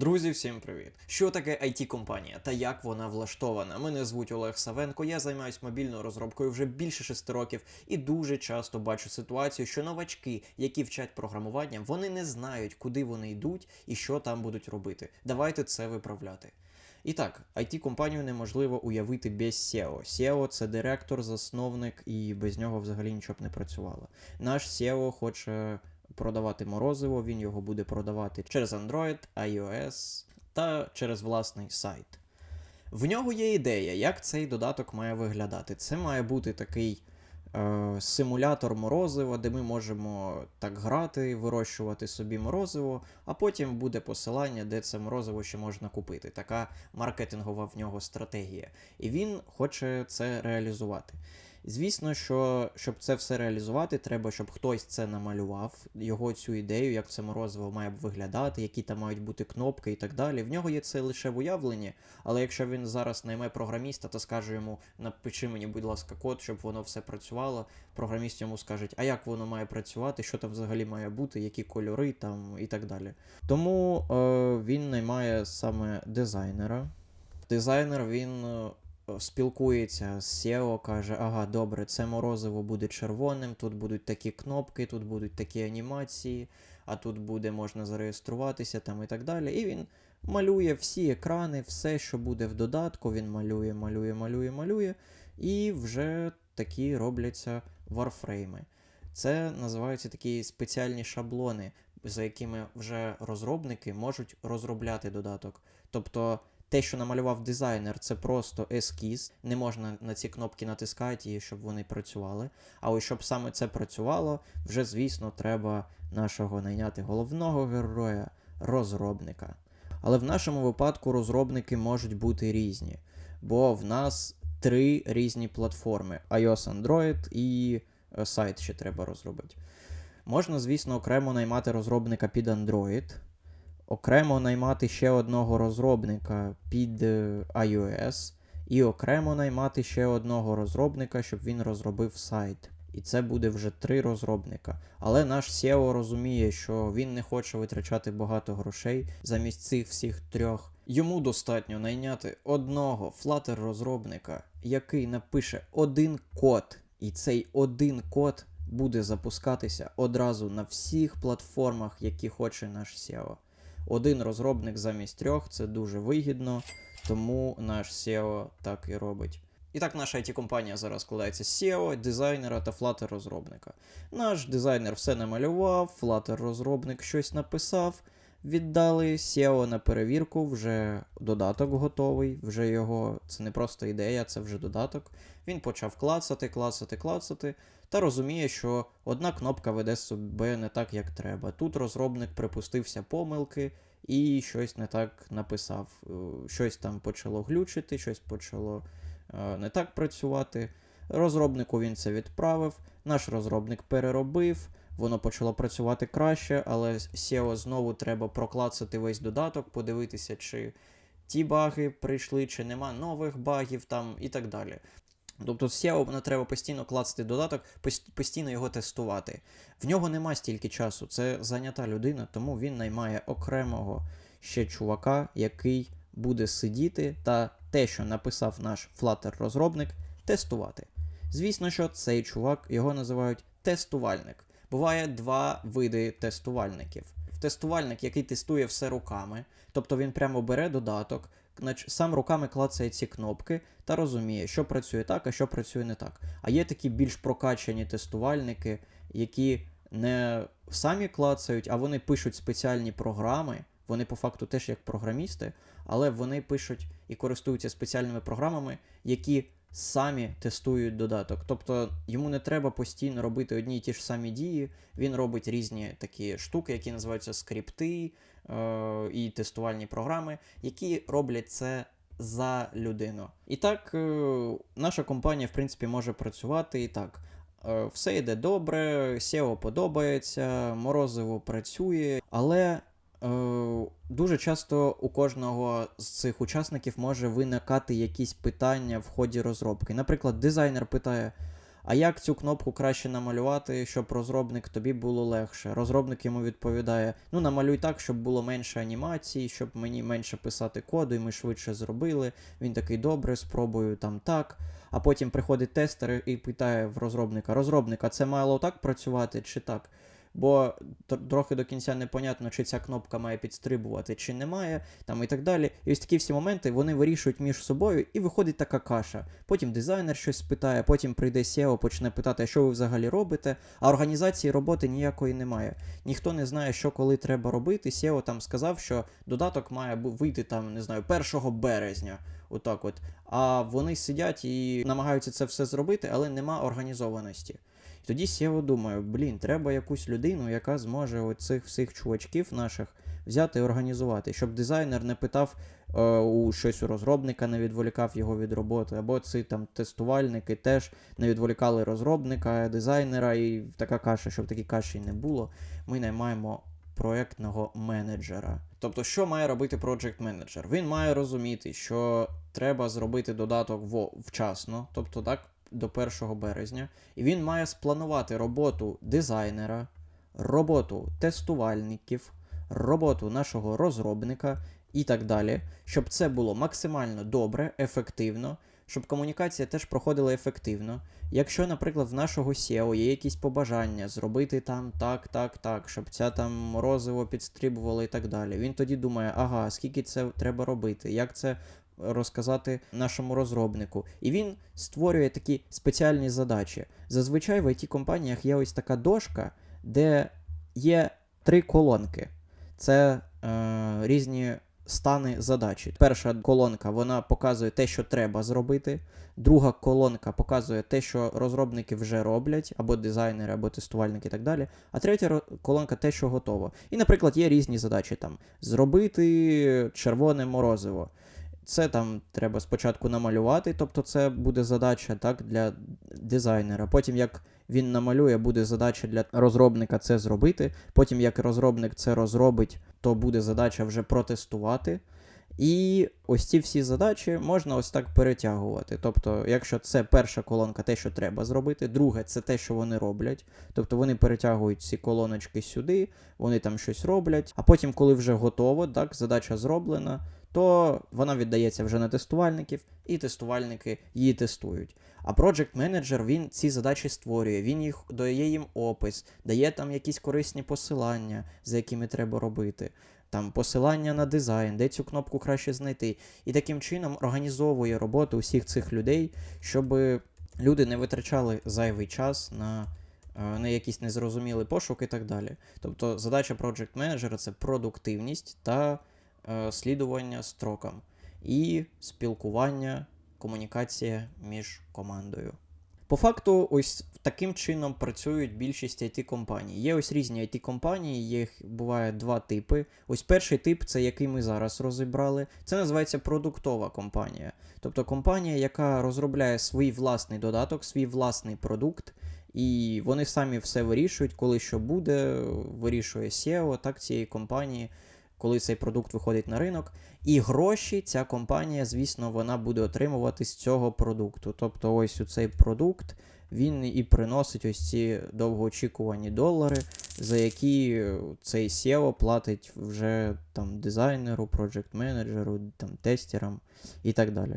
Друзі, всім привіт! Що таке it компанія та як вона влаштована? Мене звуть Олег Савенко. Я займаюся мобільною розробкою вже більше шести років і дуже часто бачу ситуацію, що новачки, які вчать програмування, вони не знають, куди вони йдуть і що там будуть робити. Давайте це виправляти. І так, it компанію неможливо уявити без SEO. SEO – це директор, засновник, і без нього взагалі нічого б не працювало. Наш SEO хоче продавати морозиво, він його буде продавати через Android, iOS та через власний сайт. В нього є ідея, як цей додаток має виглядати. Це має бути такий е, симулятор морозива, де ми можемо так грати, вирощувати собі морозиво, а потім буде посилання, де це морозиво ще можна купити. Така маркетингова в нього стратегія. І він хоче це реалізувати. Звісно, що щоб це все реалізувати, треба, щоб хтось це намалював, його цю ідею, як це морозиво має виглядати, які там мають бути кнопки і так далі. В нього є це лише в уявленні, але якщо він зараз найме програміста та скаже йому, напиши мені, будь ласка, код, щоб воно все працювало, програміст йому скаже, а як воно має працювати, що там взагалі має бути, які кольори там і так далі. Тому е, він наймає саме дизайнера. Дизайнер він. Е, спілкується з SEO, каже, ага, добре, це морозиво буде червоним, тут будуть такі кнопки, тут будуть такі анімації, а тут буде можна зареєструватися там і так далі. І він малює всі екрани, все, що буде в додатку, він малює, малює, малює, малює, і вже такі робляться варфрейми. Це називаються такі спеціальні шаблони, за якими вже розробники можуть розробляти додаток. Тобто те, що намалював дизайнер, це просто ескіз. Не можна на ці кнопки натискати, і щоб вони працювали. А ось щоб саме це працювало, вже, звісно, треба нашого найняти головного героя, розробника. Але в нашому випадку розробники можуть бути різні, бо в нас три різні платформи: iOS, Android і е, сайт ще треба розробити. Можна, звісно, окремо наймати розробника під Android окремо наймати ще одного розробника під е, iOS, і окремо наймати ще одного розробника, щоб він розробив сайт. І це буде вже три розробника. Але наш SEO розуміє, що він не хоче витрачати багато грошей замість цих всіх трьох. Йому достатньо найняти одного Flutter-розробника, який напише один код, і цей один код буде запускатися одразу на всіх платформах, які хоче наш SEO. Один розробник замість трьох це дуже вигідно, тому наш SEO так і робить. І так, наша it компанія зараз складається з SEO, дизайнера та Flutter розробника. Наш дизайнер все намалював, Flutter розробник щось написав, віддали SEO на перевірку, вже додаток готовий, вже його, це не просто ідея, це вже додаток. Він почав клацати, клацати, клацати, та розуміє, що одна кнопка веде себе не так, як треба. Тут розробник припустився помилки і щось не так написав. Е, Щось там почало глючити, щось почало е, не так працювати. Розробнику він це відправив, наш розробник переробив, воно почало працювати краще, але SEO знову треба проклацати весь додаток, подивитися, чи ті баги прийшли, чи нема нових багів там і так далі. Тобто SEO не треба постійно клацати додаток, постійно його тестувати. В нього нема стільки часу, це зайнята людина, тому він наймає окремого ще чувака, який буде сидіти та те, що написав наш Flutter-розробник, тестувати. Звісно, що цей чувак його називають тестувальник. Буває два види тестувальників. Тестувальник, який тестує все руками, тобто він прямо бере додаток, сам руками клацає ці кнопки та розуміє, що працює так, а що працює не так. А є такі більш прокачані тестувальники, які не самі клацають, а вони пишуть спеціальні програми. Вони по факту теж як програмісти, але вони пишуть і користуються спеціальними програмами, які самі тестують додаток. Тобто йому не треба постійно робити одні й ті ж самі дії. Він робить різні такі штуки, які називаються скрипти і тестувальні програми, які роблять це за людину. І так, е- наша компанія, в принципі, може працювати і так. Е, Все йде добре, SEO подобається, морозиво працює, але е, дуже часто у кожного з цих учасників може виникати якісь питання в ході розробки. Наприклад, дизайнер питає: А як цю кнопку краще намалювати, щоб розробник тобі було легше? Розробник йому відповідає: ну намалюй так, щоб було менше анімацій, щоб мені менше писати коду, і ми швидше зробили. Він такий добре, спробую там так. А потім приходить тестер і питає в розробника: розробника, це мало так працювати чи так? Бо трохи до кінця непонятно, чи ця кнопка має підстрибувати, чи не має, там і так далі. І ось такі всі моменти вони вирішують між собою, і виходить така каша. Потім дизайнер щось спитає, потім прийде SEO, почне питати, що ви взагалі робите. А організації роботи ніякої немає. Ніхто не знає, що коли треба робити. SEO там сказав, що додаток має вийти там, не знаю, 1 березня. Отак от. А вони сидять і намагаються це все зробити, але нема організованості. І тоді SEO думаю, блін, треба якусь людину, яка зможе оцих всіх чувачків наших взяти і організувати, щоб дизайнер не питав е, у щось у розробника, не відволікав його від роботи, або ці там тестувальники теж не відволікали розробника, дизайнера, і така каша, щоб такі каші не було. Ми наймаємо проєктного менеджера. Тобто, що має робити project менеджер? Він має розуміти, що треба зробити додаток вчасно, тобто так, до 1 березня, і він має спланувати роботу дизайнера, роботу тестувальників, роботу нашого розробника і так далі, щоб це було максимально добре, ефективно, щоб комунікація теж проходила ефективно. Якщо, наприклад, в нашого SEO є якісь побажання зробити там так, так, так, щоб ця там морозиво підстрибувало і так далі. Він тоді думає, ага, скільки це треба робити, як це розказати нашому розробнику. І він створює такі спеціальні задачі. Зазвичай в it компаніях є ось така дошка, де є три колонки. Це е, різні стани задачі. Перша колонка вона показує те, що треба зробити. Друга колонка показує те, що розробники вже роблять, або дизайнери, або тестувальники і так далі. А третя колонка те, що готово. І, наприклад, є різні задачі там зробити червоне морозиво. Це там треба спочатку намалювати, тобто це буде задача так, для дизайнера. Потім, як він намалює, буде задача для розробника це зробити. Потім, як розробник це розробить, то буде задача вже протестувати. І ось ці всі задачі можна ось так перетягувати. Тобто, якщо це перша колонка, те, що треба зробити, друге це те, що вони роблять. Тобто вони перетягують ці колоночки сюди, вони там щось роблять. А потім, коли вже готово, так, задача зроблена, то вона віддається вже на тестувальників, і тестувальники її тестують. А Project Manager, він ці задачі створює, він їх дає їм опис, дає там якісь корисні посилання, за якими треба робити. Там посилання на дизайн, де цю кнопку краще знайти. І таким чином організовує роботу усіх цих людей, щоб люди не витрачали зайвий час на, е, на якісь незрозумілий пошук і так далі. Тобто задача Project Manager це продуктивність та слідування строкам і спілкування, комунікація між командою. По факту, ось таким чином працюють більшість it компаній. Є ось різні it компанії, їх буває два типи. Ось перший тип, це який ми зараз розібрали. Це називається продуктова компанія. Тобто компанія, яка розробляє свій власний додаток, свій власний продукт, і вони самі все вирішують, коли що буде, вирішує SEO так цієї компанії, коли цей продукт виходить на ринок. І гроші ця компанія, звісно, вона буде отримувати з цього продукту. Тобто, ось у цей продукт він і приносить ось ці довгоочікувані долари, за які цей SEO платить вже там дизайнеру, проджект менеджеру, там тестерам і так далі.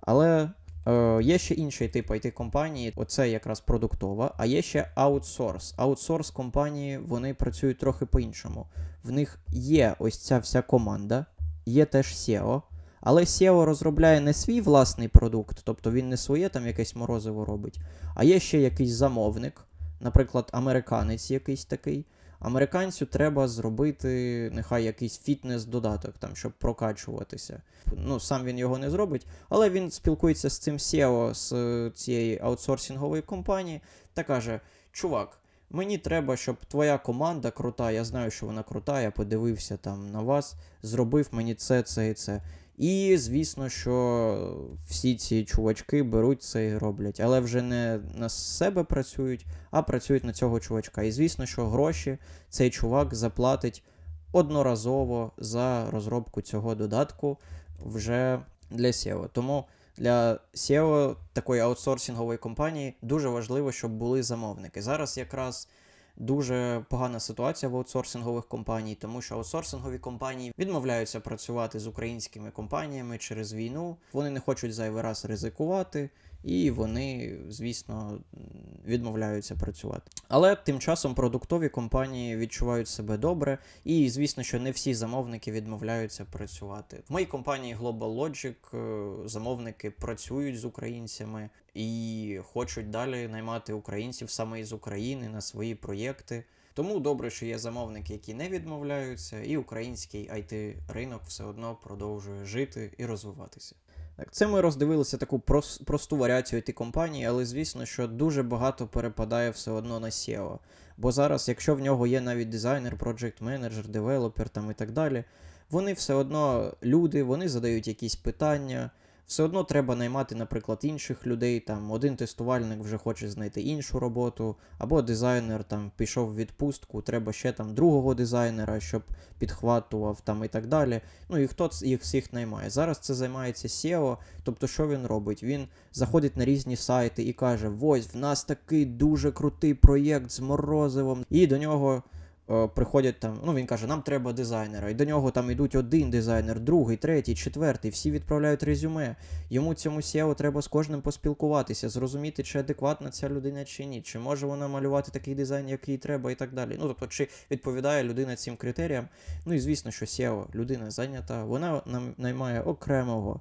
Але е, є ще інший тип it компанії, оце якраз продуктова, а є ще аутсорс. Аутсорс компанії вони працюють трохи по-іншому. В них є ось ця вся команда, є теж SEO, але SEO розробляє не свій власний продукт, тобто він не своє там якесь морозиво робить, а є ще якийсь замовник, наприклад, американець якийсь такий. Американцю треба зробити нехай якийсь фітнес-додаток, там, щоб прокачуватися. Ну, сам він його не зробить, але він спілкується з цим SEO з е, цієї аутсорсингової компанії та каже: Чувак, мені треба, щоб твоя команда крута, я знаю, що вона крута, я подивився там на вас, зробив мені це, це і це. І звісно, що всі ці чувачки беруть це і роблять, але вже не на себе працюють, а працюють на цього чувачка. І звісно, що гроші цей чувак заплатить одноразово за розробку цього додатку вже для SEO. Тому Для SEO такої аутсорсингової компанії дуже важливо, щоб були замовники. Зараз якраз дуже погана ситуація в аутсорсингових компаній, тому що аутсорсингові компанії відмовляються працювати з українськими компаніями через війну. Вони не хочуть зайвий раз ризикувати, і вони, звісно, відмовляються працювати. Але тим часом продуктові компанії відчувають себе добре, і звісно, що не всі замовники відмовляються працювати. В моїй компанії Global Logic е, замовники працюють з українцями і хочуть далі наймати українців саме із України на свої проєкти. Тому добре, що є замовники, які не відмовляються, і український it ринок все одно продовжує жити і розвиватися. Так, це ми роздивилися таку прос- просту варіацію it компанії, але звісно, що дуже багато перепадає все одно на SEO. Бо зараз, якщо в нього є навіть дизайнер, project менеджер, девелопер там і так далі, вони все одно люди, вони задають якісь питання. Все одно треба наймати, наприклад, інших людей. Там один тестувальник вже хоче знайти іншу роботу, або дизайнер там пішов в відпустку, треба ще там другого дизайнера, щоб підхватував там і так далі. Ну і хто їх всіх наймає? Зараз це займається SEO, тобто що він робить? Він заходить на різні сайти і каже: ось в нас такий дуже крутий проєкт з морозивом, і до нього. Е, Приходять там, ну він каже, нам треба дизайнера. І до нього там йдуть один дизайнер, другий, третій, четвертий, всі відправляють резюме. Йому цьому SEO треба з кожним поспілкуватися, зрозуміти, чи адекватна ця людина чи ні, чи може вона малювати такий дизайн, який треба, і так далі. Ну тобто, чи відповідає людина цим критеріям. Ну і звісно, що SEO, людина зайнята, вона наймає окремого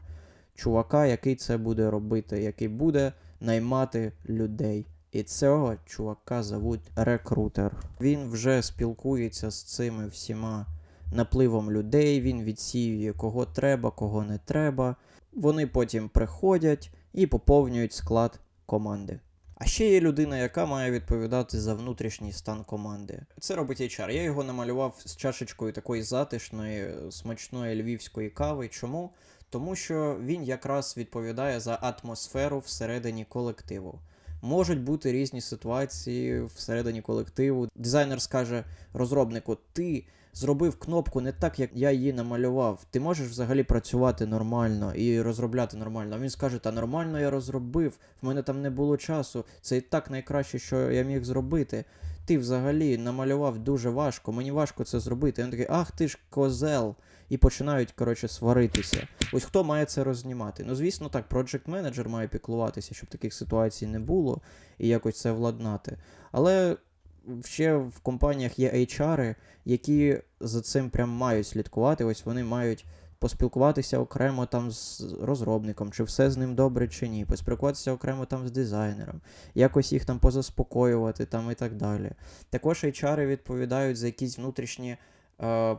чувака, який це буде робити, який буде наймати людей. І цього чувака зовуть рекрутер. Він вже спілкується з цими всіма напливом людей, він відсіює кого треба, кого не треба. Вони потім приходять і поповнюють склад команди. А ще є людина, яка має відповідати за внутрішній стан команди. Це робить HR. Я його намалював з чашечкою такої затишної, смачної львівської кави. Чому? Тому що він якраз відповідає за атмосферу всередині колективу. Можуть бути різні ситуації всередині колективу. Дизайнер скаже розробнику: ти зробив кнопку не так, як я її намалював. Ти можеш взагалі працювати нормально і розробляти нормально. Він скаже: Та нормально я розробив, в мене там не було часу. Це і так найкраще, що я міг зробити. Ти взагалі намалював дуже важко, мені важко це зробити. І він такий, ах ти ж козел. І починають, коротше, сваритися. Ось хто має це рознімати? Ну, звісно, так, project менеджер має піклуватися, щоб таких ситуацій не було, і якось це владнати. Але ще в компаніях є HR, які за цим прям мають слідкувати. Ось вони мають поспілкуватися окремо там з розробником, чи все з ним добре, чи ні, поспілкуватися окремо там з дизайнером, якось їх там позаспокоювати там і так далі. Також HR відповідають за якісь внутрішні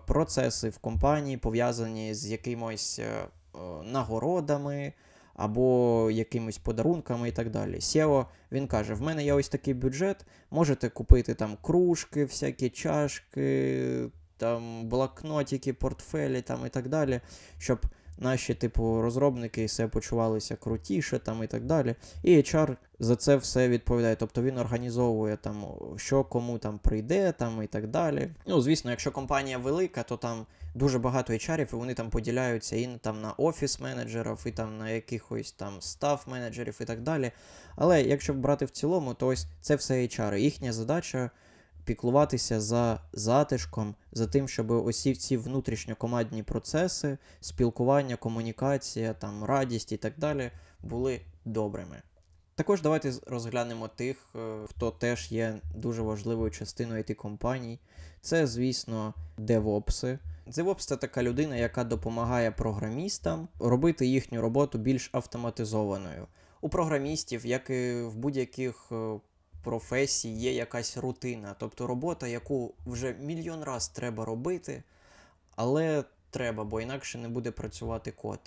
процеси в компанії, пов'язані з якимось е, е, нагородами або якимись подарунками і так далі. SEO, він каже: в мене є ось такий бюджет, можете купити там кружки, всякі чашки, там блокнотики, портфелі там і так далі, щоб наші, типу, розробники себе почувалися крутіше там і так далі. І HR за це все відповідає. Тобто він організовує там, що кому там прийде, там і так далі. Ну, звісно, якщо компанія велика, то там дуже багато HR, і вони там поділяються і там на офіс-менеджерів, і там на якихось там стаф-менеджерів і так далі. Але якщо брати в цілому, то ось це все HR. Їхня задача піклуватися за затишком, за тим, щоб усі ці внутрішньокомандні процеси, спілкування, комунікація, там радість і так далі були добрими. Також давайте розглянемо тих, е, хто теж є дуже важливою частиною it компаній. Це, звісно, девопси. DevOps – це така людина, яка допомагає програмістам робити їхню роботу більш автоматизованою. У програмістів, як і в будь-яких е, професій, є якась рутина, тобто робота, яку вже мільйон раз треба робити, але треба, бо інакше не буде працювати код.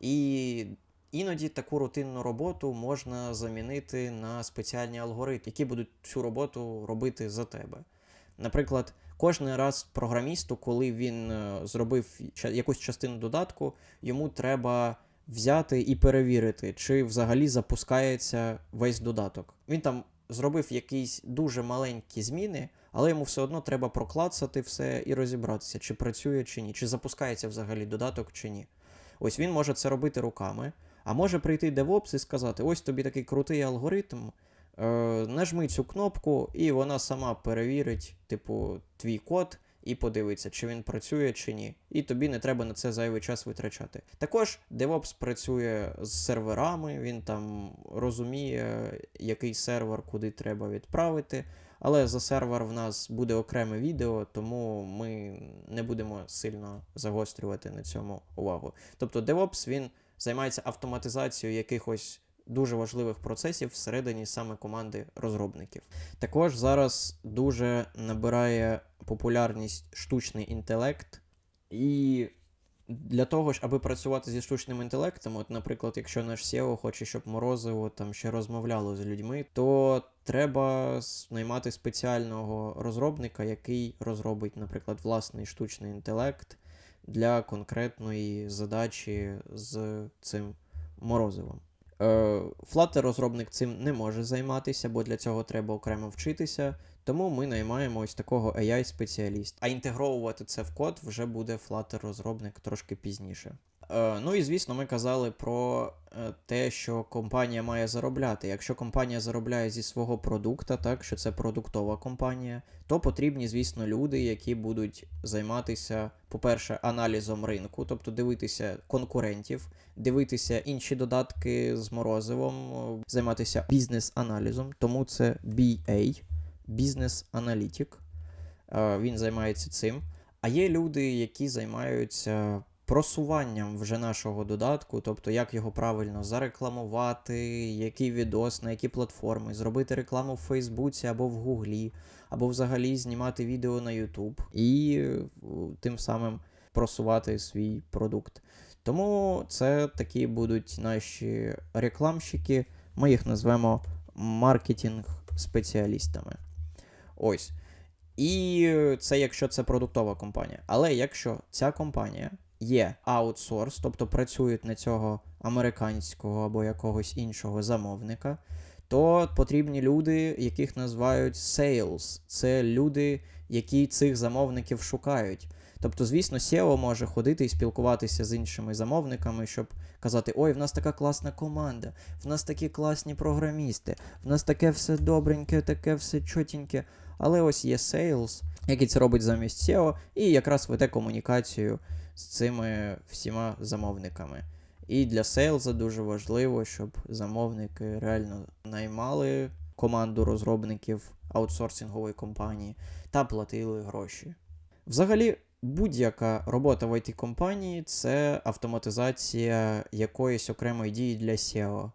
І іноді таку рутинну роботу можна замінити на спеціальні алгоритми, які будуть цю роботу робити за тебе. Наприклад, кожен раз програмісту, коли він е, зробив якусь частину додатку, йому треба взяти і перевірити, чи взагалі запускається весь додаток. Він там зробив якісь дуже маленькі зміни, але йому все одно треба проклацати все і розібратися, чи працює чи ні, чи запускається взагалі додаток чи ні. Ось він може це робити руками, А може прийти DevOps і сказати: ось тобі такий крутий алгоритм, е, нажми цю кнопку, і вона сама перевірить, типу, твій код. І подивиться, чи він працює чи ні. І тобі не треба на це зайвий час витрачати. Також DevOps працює з серверами, він там розуміє, який сервер куди треба відправити. Але за сервер в нас буде окреме відео, тому ми не будемо сильно загострювати на цьому увагу. Тобто DevOps він займається автоматизацією якихось дуже важливих процесів всередині саме команди розробників. Також зараз дуже набирає популярність штучний інтелект, і для того ж, аби працювати зі штучним інтелектом, от, наприклад, якщо наш SEO хоче, щоб Морозиво там ще розмовляло з людьми, то треба наймати спеціального розробника, який розробить, наприклад, власний штучний інтелект для конкретної задачі з цим морозивом. Е, Flutter розробник цим не може займатися, бо для цього треба окремо вчитися. Тому ми наймаємо ось такого AI-спеціаліста. А інтегровувати це в код вже буде Flutter розробник трошки пізніше. Е, ну і звісно, ми казали про е, те, що компанія має заробляти. Якщо компанія заробляє зі свого продукта, так що це продуктова компанія, то потрібні, звісно, люди, які будуть займатися, по-перше, аналізом ринку, тобто дивитися конкурентів, дивитися інші додатки з морозивом, займатися бізнес-аналізом, тому це BA, бізнес-аналітик. Е, Він займається цим. А є люди, які займаються просуванням вже нашого додатку, тобто як його правильно зарекламувати, який відос, на які платформи, зробити рекламу в Фейсбуці або в Гуглі, або взагалі знімати відео на YouTube і е, тим самим просувати свій продукт. Тому це такі будуть наші рекламщики. Ми їх назвемо маркетинг-спеціалістами. Ось. І це якщо це продуктова компанія. Але якщо ця компанія є аутсорс, тобто працюють на цього американського або якогось іншого замовника, то потрібні люди, яких називають sales. Це люди, які цих замовників шукають. Тобто, звісно, SEO може ходити і спілкуватися з іншими замовниками, щоб казати: ой, в нас така класна команда, в нас такі класні програмісти, в нас таке все добреньке, таке все чотеньке. Але ось є Sales, який це робить замість SEO, і якраз веде комунікацію з цими всіма замовниками. І для Sales дуже важливо, щоб замовники реально наймали команду розробників аутсорсингової компанії та платили гроші. Взагалі, будь-яка робота в it компанії це автоматизація якоїсь окремої дії для SEO.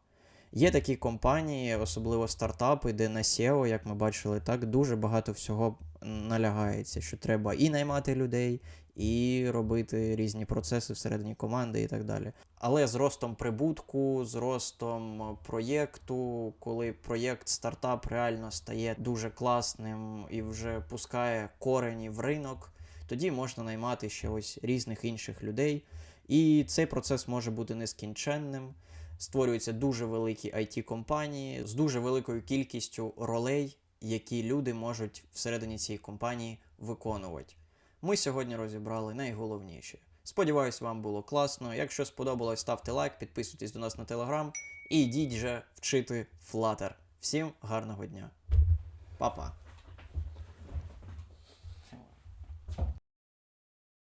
Є такі компанії, особливо стартапи, де на SEO, як ми бачили, так дуже багато всього налягається, що треба і наймати людей, і робити різні процеси всередині команди і так далі. Але з ростом прибутку, з ростом проєкту, коли проєкт стартап реально стає дуже класним і вже пускає корені в ринок, тоді можна наймати ще ось різних інших людей. І цей процес може бути нескінченним створюються дуже великі it компанії з дуже великою кількістю ролей, які люди можуть всередині цієї компанії виконувати. Ми сьогодні розібрали найголовніше. Сподіваюсь, вам було класно. Якщо сподобалось, ставте лайк, підписуйтесь до нас на телеграм і йдіть же вчити Flutter. Всім гарного дня. Па-па!